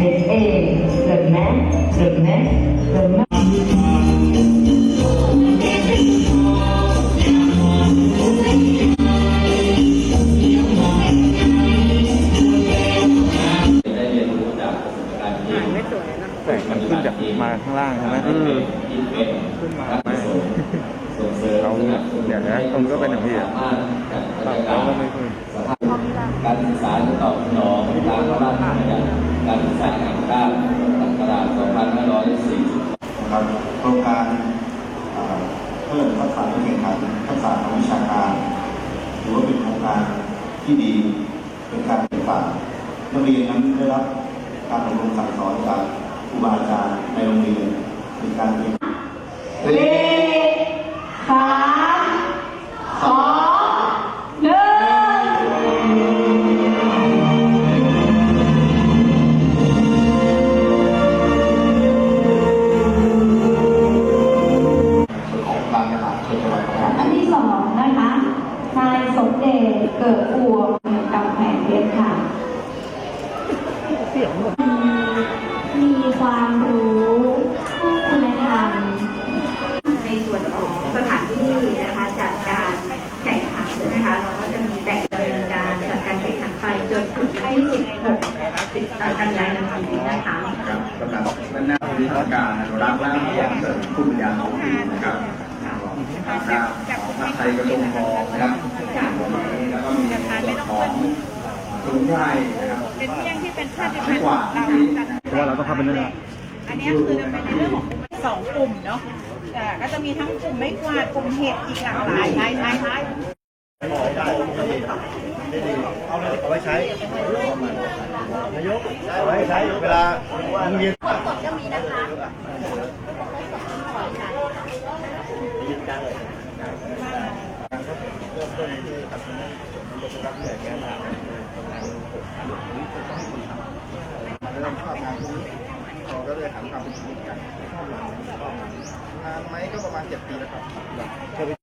SA the man the man the man ได้เรียนรู้จากประสบการณ์จริงแสงมันขึ้นจากมาข้างล่างใช่ไหมอืมที่เป็นขึ้นมาการไม่ส่งส่งเสริมเขาเดี๋ยวนะตรงก็เป็นอย่างพี่อะ สามารถการ ปรับเขาก็ไม่ขึ้น การศึกษาจะตอบสนองตามพระราชบัญญัติการศึกษาแห่งชาติศักราช2540 นะค รับโครงการเอ่อเพิ่มทักษะการแข่งขันทักษะทางวิชาการถือว่าเป็นโครงการที่ดีเป็นการศึกษานักเรียนนั้นได้รับการอบรมสั่งสอนจากครูบาอาจารย์ในโรงเรียนเป็นการเรียน เกิดอวงกำแพงเพชรค่ะ มีความรู้คุณธรรมในส่วนของสถานที่นะคะจัดการแข่งขันนะคะเราก็จะมีแต่งดำเนินการจัดการแข่งขันไปจนถึงที่16 10กันยายนนี้นะคะครับสำหรับคณะวิชาการอนุรักษ์และส่งเสริมผู้ปัญญาท้องถิ่นนะครับทางด้านของภาคไทยกระทรวงทองนะครับ แล้วก็มีส่วนของสมุนไพรนะครับเป็นเมี่ยงที่เป็นชาติไม่พันธุ์กว่าของที่เรานี้เพราะว่าเราต้องเข้าไปนั่นแหละอันนี้คือจะเป็นในเรื่องของสองกลุ่มเนาะแต่ก็จะมีทั้งกลุ่มไม่กวาดกลุ่มเห็ดอีกหลากหลายหลายหลายหลายเอาไว้ใช้นายกเอาไว้ใช้เวลา โรงเรียนเริ่มชอบงานพวกนี้เราก็เลยหันมาเป็นชีวิตกันชอบงานชอบงานนานไหมก็ประมาณเจ็ดปีแล้วครับ